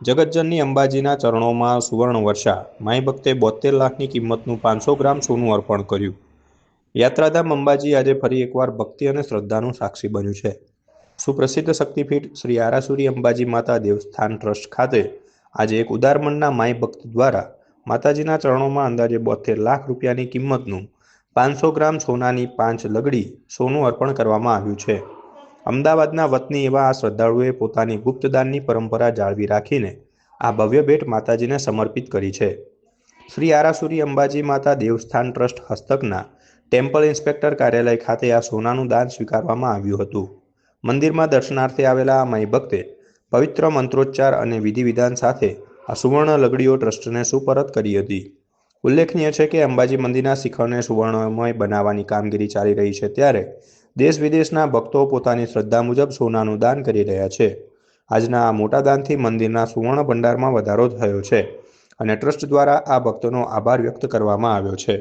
જગતજનની અંબાજીના ચરણોમાં સુવર્ણ વર્ષા. માઈ ભક્તે બોતેર લાખની કિંમતનું પાંચસો ગ્રામ સોનું અર્પણ કર્યું. યાત્રાધામ અંબાજી આજે ફરી એકવાર ભક્તિ અને શ્રદ્ધાનું સાક્ષી બન્યું છે. સુપ્રસિદ્ધ શક્તિપીઠ શ્રી આરાસુરી અંબાજી માતા દેવસ્થાન ટ્રસ્ટ ખાતે આજે એક ઉદાર મનના માઈ ભક્ત દ્વારા માતાજીના ચરણોમાં અંદાજે બોતેર લાખ રૂપિયાની કિંમતનું પાંચસો ગ્રામ સોનાની પાંચ લગડી સોનું અર્પણ કરવામાં આવ્યું છે. અમદાવાદના વતની એવા આ શ્રદ્ધાળુએ પોતાની ગુપ્તદાનની પરંપરા જાળવી રાખીને આ ભવ્ય ભેટ માતાજીને સમર્પિત કરી છે. શ્રી આરાસુરી અંબાજી માતા દેવસ્થાન ટ્રસ્ટ હસ્તકના ટેમ્પલ ઇન્સ્પેક્ટર કાર્યાલય ખાતે આ સોનાનું દાન સ્વીકારવામાં આવ્યું હતું. મંદિરમાં દર્શનાર્થે આવેલા આ માઈ ભક્તે પવિત્ર મંત્રોચ્ચાર અને વિધિ વિધાન સાથે આ સુવર્ણ લગડીઓ ટ્રસ્ટને સુપરત કરી હતી. ઉલ્લેખનીય છે કે અંબાજી મંદિરના શિખરને સુવર્ણમય બનાવવાની કામગીરી ચાલી રહી છે ત્યારે દેશ વિદેશના ભક્તો પોતાની શ્રદ્ધા મુજબ સોનાનું દાન કરી રહ્યા છે. આજના આ મોટા દાનથી મંદિરના સુવર્ણ ભંડારમાં વધારો થયો છે અને ટ્રસ્ટ દ્વારા આ ભક્તોનો આભાર વ્યક્ત કરવામાં આવ્યો છે.